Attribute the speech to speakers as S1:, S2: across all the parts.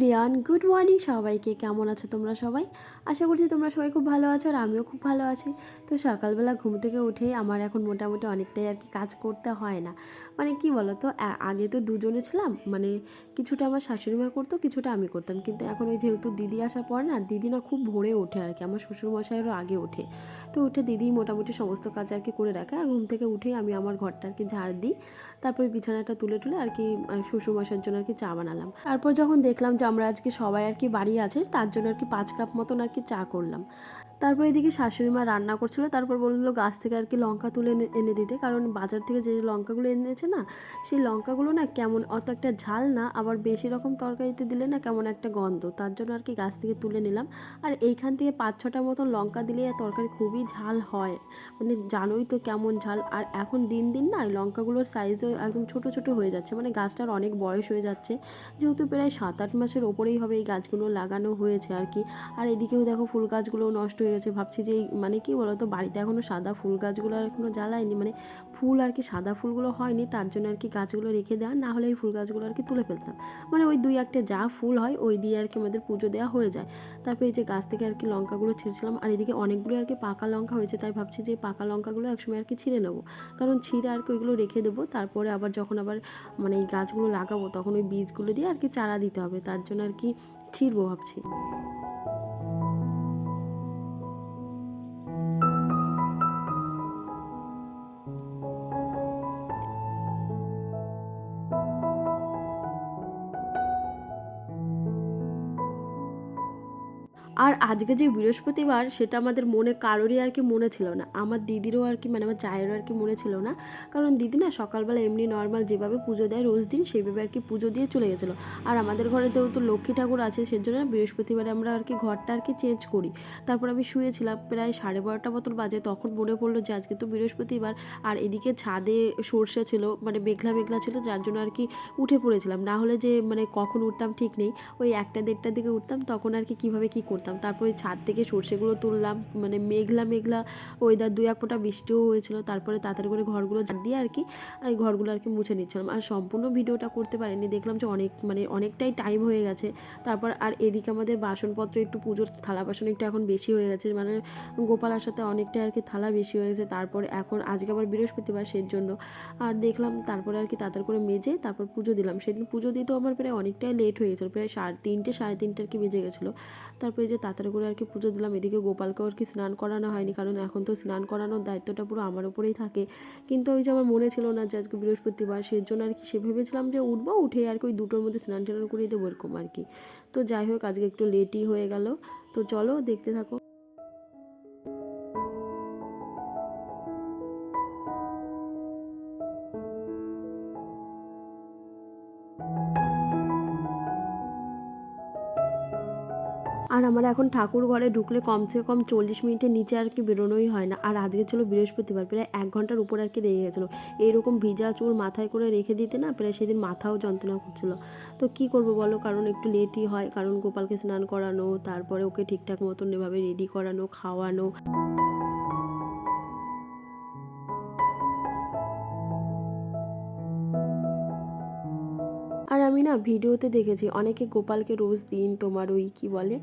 S1: Everyone good morning সবাইকে। কেমন আছো তোমরা সবাই? আশা করছি তোমরা সবাই খুব ভালো আছো আর আমিও খুব ভালো আছি। তো সকালবেলা ঘুম থেকে উঠেই আমার এখন মোটামুটি অনেকটাই আর কি কাজ করতে হয় না। মানে কি বলো তো আগে তো দুজনে ছিলাম মানে কিছুটা আমার শাশুড়ি মা করতো কিছুটা আমি করতাম। কিন্তু এখন ওই যেহেতু দিদি আসার পর না দিদি না খুব ভোরে ওঠে আর কি। আমার শ্বশুরমশাইয়েরও আগে ওঠে। তো উঠে দিদি মোটামুটি সমস্ত কাজ আর কি করে রাখে। আর ঘুম থেকে উঠেই আমি আমার ঘরটা আর কি ঝাড় দিই। তারপরে বিছানাটা তুলে টুলে আর কি আহ, শ্বশুরমশাইয়ের জন্য আর কি চা বানালাম। তারপর যখন দেখলাম যে আমরা আজকে সবাই আর কি বাড়ি আছে, তার জন্য আর কি পাঁচ কাপ মতন আর কি চা করলাম। তারপর এদিকে শাশুড়ি মা রান্না করছিল, তারপর বলল গাছ থেকে আর কি লঙ্কা তুলে এনে- দিতে। কারণ বাজার থেকে যে লঙ্কাগুলো এনেছে না, সেই লঙ্কাগুলো না কেমন অত একটা ঝাল না, আবার বেশি রকম তরকারিতে দিলে না কেমন একটা গন্ধ। তার জন্য আর কি গাছ থেকে তুলে নিলাম। আর এইখান থেকে পাঁচ ছটার মতন লঙ্কা দিলে তরকারি খুবই ঝাল হয়। মানে জানোই তো কেমন ঝাল। আর এখন দিন দিন না লঙ্কাগুলোর সাইজও একদম ছোট ছোট হয়ে যাচ্ছে। মানে গাছটার অনেক বয়স হয়ে যাচ্ছে। যেহেতু প্রায় সাত আট মাসের ওপরেই হবে এই গাছগুলো লাগানো হয়েছে আর কি। আর এদিকেও দেখো ফুল গাছগুলো নষ্ট হয়ে গেছে। ভাবছি যে মানে কি বলতো, বাড়িতে এখনও সাদা ফুল গাছগুলো আর এখনও জ্বালায়নি। মানে ফুল আর কি সাদা ফুলগুলো হয়নি, তার জন্য আর কি গাছগুলো রেখে দেওয়া, না হলে এই ফুল গাছগুলো আর কি তুলে ফেলতাম। মানে ওই দুই একটা যা ফুল হয়, ওই দিয়ে আর কি আমাদের পুজো দেওয়া হয়ে যায়। তারপরে এই যে গাছ থেকে আর কি লঙ্কাগুলো ছিঁড়ছিলাম, আর এদিকে অনেকগুলো আর কি পাকা লঙ্কা হয়েছে, তাই ভাবছি যে পাকা লঙ্কাগুলো একসময় আর কি ছিঁড়ে নেব। কারণ ছিঁড়ে আর কি ওইগুলো রেখে দেবো, তারপরে আবার যখন আবার মানে এই গাছগুলো লাগাবো, তখন ওই বীজগুলো দিয়ে আর কি চারা দিতে হবে। তার জন্য আর কি ছিঁড়বো ভাবছি। আর আজকে যে বৃহস্পতিবার, সেটা আমাদের মনে কারোরই আর কি মনে ছিল না। আমার দিদিরও আর কি মানে আমার চায়েরও আর কি মনে ছিল না। কারণ দিদি না সকালবেলা এমনি নর্মাল যেভাবে পুজো দেয় রোজ দিন, সেইভাবে আর কি পুজো দিয়ে চলে গেছিল। আর আমাদের ঘরে তো লক্ষ্মী ঠাকুর আছে, সেজন্য বৃহস্পতিবারে আমরা আর কি ঘরটা আর কি চেঞ্জ করি। তারপর আমি শুয়েছিলাম প্রায় সাড়ে বারোটা মতন বাজে, তখন মনে পড়ল যে আজকে তো বৃহস্পতিবার। আর এদিকে ছাদে সর্ষে ছিল মানে মেঘলা মেঘলা ছিল, যার জন্য আর কি উঠে পড়েছিলাম। না হলে যে মানে কখন উঠতাম ঠিক নেই। ওই একটা দেড়টার দিকে উঠতাম, তখন আর কি কীভাবে কী করতাম। তারপর ওই ছাদ থেকে সর্ষেগুলো তুললাম। মানে মেঘলা মেঘলা ওয়েদার দুই এক ফোঁটা বৃষ্টিও হয়েছিল। তারপরে তাড়াতাড়ি করে ঘরগুলো ঝাড় দিয়ে আর কি, এই ঘরগুলো আর কি মুছে নিচ্ছিলাম। আর সম্পূর্ণ ভিডিওটা করতে পারিনি। দেখলাম যে অনেক মানে অনেকটাই টাইম হয়ে গেছে। তারপর আর এদিকে আমাদের বাসনপত্র একটু পুজোর থালা বাসন একটু এখন বেশি হয়ে গেছে। মানে গোপালার সাথে অনেকটাই আর কি থালা বেশি হয়ে গেছে। তারপরে এখন আজকে আবার বৃহস্পতিবার সেই জন্য। আর দেখলাম তারপরে আর কি তাড়াতাড়ি করে মেজে তারপর পুজো দিলাম। সেদিন পুজো দিতেও আমার প্রায় অনেকটাই লেট হয়ে গেছিল। প্রায় সাড়ে তিনটে সাড়ে তিনটে আর কি বেজে গেছিল। তারপরে যে তাড়াতাড়ি করে আর কি পুজো দিলাম। এদিকে গোপালকেও আর কি স্নান করানো হয়নি, কারণ এখন তো স্নান করানোর দায়িত্বটা পুরো আমার উপরেই থাকে। কিন্তু ওই যে আমার মনে ছিল না যে আজকে বৃহস্পতিবার, সেই জন্য আর কি সে ভেবেছিলাম যে উঠবো, উঠে আর কি ওই দুটোর মধ্যে স্নান টান করিয়ে দেবো এরকম আর কি। তো যাই হোক, আজকে একটু লেটই হয়ে গেল। তো চলো দেখতে থাকো। আর আমার এখন ঠাকুর ঘরে ঢুকলে কমসে কম চল্লিশ মিনিটের নিচে আর কি বেরোনোই হয় না। আর আজকে ছিল বৃহস্পতিবার, প্রায় এক ঘণ্টার উপর আর কি দেরি গেছিল। এইরকম ভিজা চুল মাথায় করে রেখে দিতে না, প্রায় সেদিন মাথাও যন্ত্রণা করছিল। তো কি করব বলো? কারণ একটু লেটই হয়। কারণ গোপালকে স্নান করানো, তারপরে ওকে ঠিকঠাক মতন এভাবে রেডি করানো, খাওয়ানো। না ভিডিওতে দেখেছি, অনেকে গোপালকে রোজ দিন তোমার ওই কি বলে,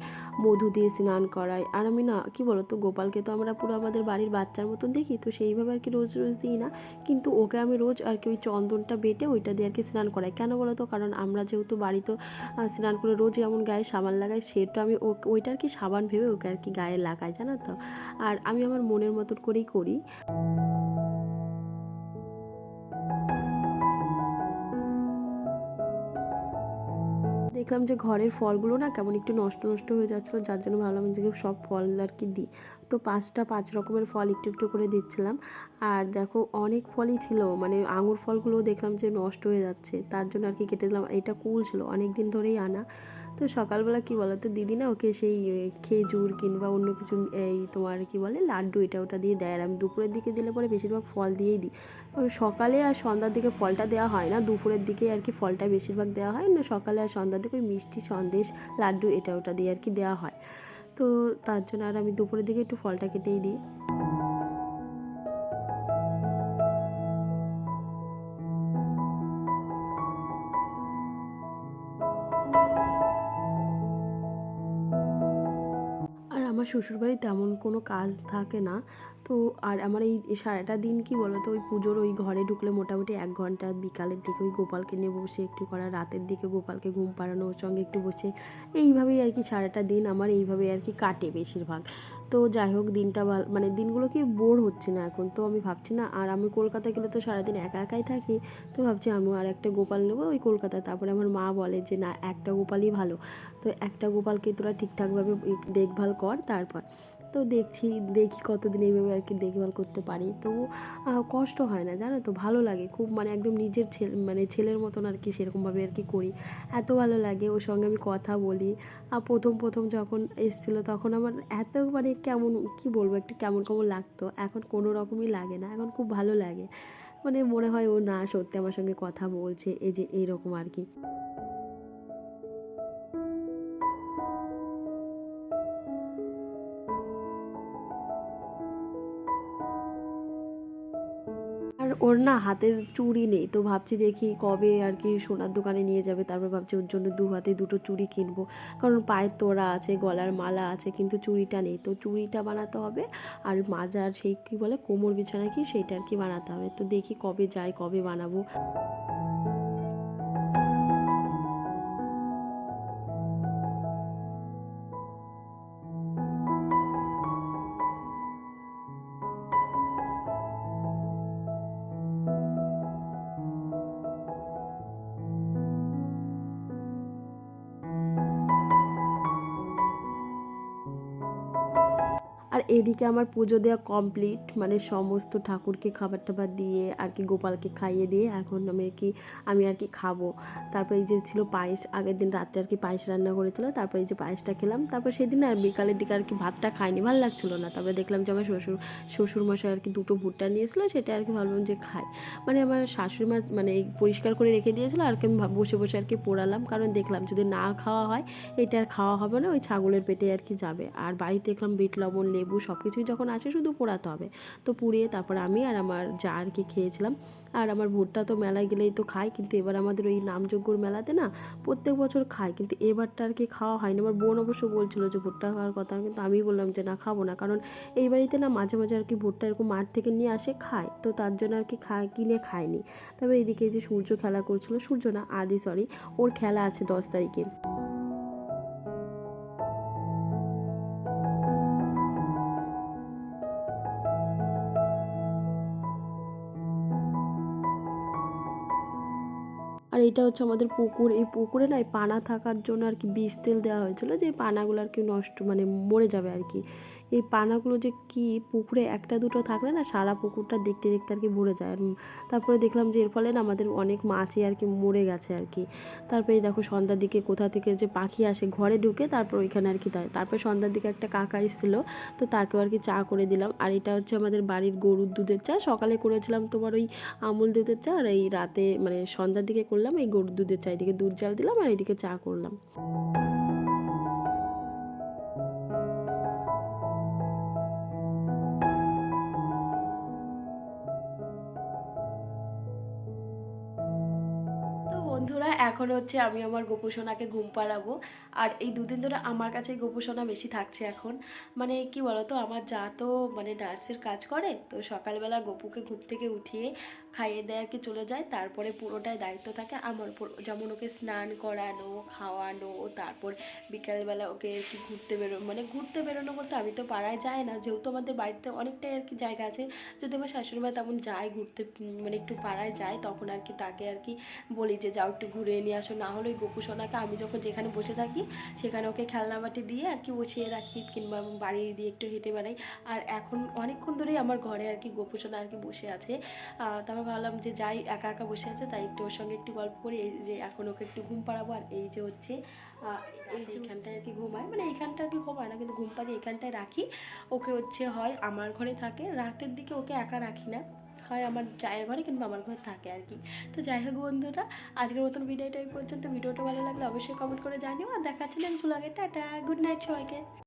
S1: মধু দিয়ে স্নান করায়। আর আমি না, কি বলো তো গোপালকে তো আমরা পুরো আমাদের বাড়ির বাচ্চার মতন দেখি, তো সেইভাবে আর কি রোজ রোজ দিই না। কিন্তু ওকে আমি রোজ আর কি ওই চন্দনটা বেটে ওইটা দিয়ে আর কি স্নান করাই। কেন বলো তো কারণ আমরা যেহেতু বাড়িতে স্নান করে রোজ যেমন গায়ে সাবান লাগাই, সেটা আমি ও ওইটা আর কি সাবান ভেবে ওকে আর কি গায়ে লাগাই, জানো তো? আর আমি আমার মনের মতন করেই করি। দেখলাম যে ঘরের ফলগুলো না কেমন একটু নষ্ট নষ্ট হয়ে যাচ্ছিল, যার জন্য ভাবলাম যে সব ফল আর কি দিই। তো পাঁচটা পাঁচ রকমের ফল একটু একটু করে দিচ্ছিলাম। আর দেখো অনেক ফলই ছিল মানে আঙুর ফলগুলো দেখলাম যে নষ্ট হয়ে যাচ্ছে, তার জন্য আর কি কেটে দিলাম। এটা কুল ছিল অনেক দিন ধরেই আনা। তো সকালবেলা কি বলো তো দিদি না ওকে সেই খেজুর কিংবা অন্য কিছু, এই তোমার কি বলে, লাড্ডু এটা ওটা দিয়ে দেয়। আর আমি দুপুরের দিকে দিলে পরে বেশিরভাগ ফল দিয়েই দিই। সকালে আর সন্ধ্যার দিকে ফলটা দেওয়া হয় না, দুপুরের দিকে আর কি ফলটা বেশিরভাগ দেওয়া হয় না, সকালে আর সন্ধ্যার দিকে ওই মিষ্টি সন্দেশ, লাড্ডু এটা ওটা দিয়ে আর কি দেওয়া হয়। তো তার জন্য আর আমি দুপুরের দিকে একটু ফলটা কেটেই দিই। আমার শ্বশুরবাড়ি তেমন কোনো কাজ থাকে না। তো আর আমার এই সারাটা দিন কি বলো তো ওই পুজোর ওই ঘরে ঢুকলে মোটামুটি এক ঘণ্টা, বিকালের দিকে ওই গোপালকে নিয়ে বসে একটু করা, রাতের দিকে গোপালকে ঘুম পাড়ানোর সঙ্গে একটু বসে, এইভাবেই আর কি সারাটা দিন আমার এইভাবে আর কি কাটে বেশিরভাগ। তো যাই হোক, দিনটা মানে দিনগুলো কি বোর হচ্ছে না এখন? তো আমি ভাবছি না, আর আমি কলকাতা গেলে তো সারাদিন একা একাই থাকি, তো ভাবছি আমি আর একটা গোপাল নেব ওই কলকাতায়। তারপরে আমার মা বলে যে, না, একটা গোপালই ভালো। তো একটা গোপালকে তোরা ঠিকঠাকভাবে দেখভাল কর তারপর। তো দেখছি, দেখি কতদিন এইভাবে আর কি দেখভাল করতে পারি। তো কষ্ট হয় না, জানো তো? ভালো লাগে, খুব মানে একদম নিজের ছেলে মানে ছেলের মতন আর কি সেরকমভাবে আর কি করি। এত ভালো লাগে, ওর সঙ্গে আমি কথা বলি। আর প্রথম প্রথম যখন এসেছিল তখন আমার এত মানে কেমন, কি বলব, একটু কেমন কেমন লাগতো। এখন কোনো রকমই লাগে না, এখন খুব ভালো লাগে। মানে মনে হয় ও না সত্যি আমার সঙ্গে কথা বলছে, এই যে এইরকম আর কি। ওর না হাতের চুড়ি নেই, তো ভাবছি দেখি কবে আর কি সোনার দোকানে নিয়ে যাবে, তারপর ভাবছি ওর জন্য দু হাতে দুটো চুড়ি কিনবো। কারণ পায়ের তোড়া আছে, গলার মালা আছে, কিন্তু চুড়িটা নেই, তো চুড়িটা বানাতে হবে আর মাজার সেই কী বলে কোমর বিছানা কি, সেইটা আর কি বানাতে হবে, তো দেখি কবে যাই, কবে বানাবো। এদিকে আমার পুজো দেওয়া কমপ্লিট মানে সমস্ত ঠাকুরকে খাবার টাবার দিয়ে আর কি গোপালকে খাইয়ে দিয়ে এখন আমি আর কি, আমি আর কি খাব। তারপর এই যে ছিল পায়েস, আগের দিন রাত্রে আর কি পায়েস রান্না করেছিল, তারপর এই যে পায়েসটা খেলাম, তারপর সেদিন আর বিকালের দিকে আর কি ভাতটা খাইনি, ভালো লাগছিল না। তারপরে দেখলাম যে আমার শ্বশুর শ্বশুর মশাই আর কি দুটো ভুট্টা নিয়েছিলো, সেটা আর কি ভাবলাম যে খাই। মানে আমার শাশুড়ি মা মানে পরিষ্কার করে রেখে দিয়েছিলো, আর কি আমি বসে বসে আর কি পোড়ালাম, কারণ দেখলাম যদি না খাওয়া হয়, এটা আর খাওয়া হবে না, ওই ছাগলের পেটে আর কি যাবে। আর বাড়িতে দেখলাম বিট, লবণ, লেবু সব কিছুই যখন আসে শুধু পোড়াতে হবে। তো পুড়িয়ে তারপর আমি আর আমার যা আর কি খেয়েছিলাম। আর আমার ভুট্টা তো মেলায় গেলেই তো খাই, কিন্তু এবার আমাদের ওই নামযজ্ঞর মেলাতে না প্রত্যেক বছর খাই, কিন্তু এবারটা আর কি খাওয়া হয়নি। আমার বোন অবশ্য বলছিল যে ভুট্টা খাওয়ার কথা, কিন্তু আমি বললাম যে না, খাব না। কারণ এই বাড়িতে না মাঝে মাঝে আর কি ভুট্টা এরকম মাঠ থেকে নিয়ে আসে, খায়। তো তার জন্য আর কি খায়, কিনে খায়নি। তবে এদিকে যে সূর্য খেলা করছিল, সূর্য না, আদি সরি ওর খেলা আছে দশ তারিখে। আর এটা হচ্ছে আমাদের পুকুর। এই পুকুরে না পানা থাকার জন্য আর কি বিষ তেল দেওয়া হয়েছিল যে পানাগুলো আর কি নষ্ট মানে মরে যাবে আর কি। এই পানাগুলো যে কি পুকুরে একটা দুটো থাকলে না সারা পুকুরটা দেখতে দেখতে আর কি ভরে যায়। তারপরে দেখলাম যে এর ফলে না আমাদের অনেক মাছই আর কি মরে গেছে আর কি। তারপরে দেখো সন্ধ্যার দিকে কোথা থেকে যে পাখি আসে ঘরে ঢুকে তারপর ওইখানে আর কি দেয় তারপরে সন্ধ্যার দিকে একটা কাকা এসেছিল, তো তাকেও আর কি চা করে দিলাম। আর এটা হচ্ছে আমাদের বাড়ির গরুর দুধের চা। সকালে করেছিলাম তোমার ওই আমুল দুধের চা, আর এই রাতে মানে সন্ধ্যার দিকে করলাম এই গরুর দুধের চা। এদিকে দুধ জাল দিলাম আর এদিকে চা করলাম। এখন হচ্ছে আমি আমার গোপোষণাকে ঘুম পাড়াবো। আর এই দুদিন ধরে আমার কাছে গোপোষণা বেশি থাকছে এখন। মানে কি বলতো, আমার যা তো মানে নার্সের কাজ করে, তো সকালবেলা গপুকে ঘুম থেকে উঠিয়ে খাইয়ে দেয় আর কি চলে যায়। তারপরে পুরোটাই দায়িত্ব থাকে আমার উপর। যেমন ওকে স্নান করানো, খাওয়ানো, তারপর বিকালবেলা ওকে আর কি ঘুরতে বেরো মানে ঘুরতে বেরোনো বলতে আমি তো পাড়ায় যাই না। যেহেতু আমাদের বাড়িতে অনেকটাই আর কি জায়গা আছে। যদি আমার শাশুড়িমা তেমন যায় ঘুরতে মানে একটু পাড়ায় যায়, তখন আর কি তাকে আর কি বলি যে, যাও একটু ঘুরে নিয়ে আসো। না হলে ওই গোপুসোনাকে আমি যখন যেখানে বসে থাকি, সেখানে ওকে খেলনা বাটি দিয়ে আর কি বসিয়ে রাখি কিংবা বাড়ি দিয়ে একটু হেঁটে বেড়াই। আর এখন অনেকক্ষণ ধরেই আমার ঘরে আর কি গোপুসোনা আর কি বসে আছে। তারপর ভাবলাম যে যাই, একা একা বসে আছে, তাই একটু ওর সঙ্গে একটু গল্প করি। এই যে এখন ওকে একটু ঘুম পাড়াবো আর এই যে হচ্ছে এই আর কি ঘুমায়। মানে এইখানটা আর কি ঘুমায় না, কিন্তু ঘুম পাড়িয়ে এখানটায় রাখি। ওকে হচ্ছে হয়, আমার ঘরে থাকে। রাতের দিকে ওকে একা রাখি না। হয় আমার চায়ের ঘরে কিন্তু আমার ঘরে থাকে আর কি। তো যাই হোক বন্ধুরা, আজকের মতন ভিডিওটা এই পর্যন্ত। ভিডিওটা ভালো লাগলে অবশ্যই কমেন্ট করে জানিও। আর দেখাচ্ছিলেন ব্লগে টাটা গুড নাইট সবাইকে।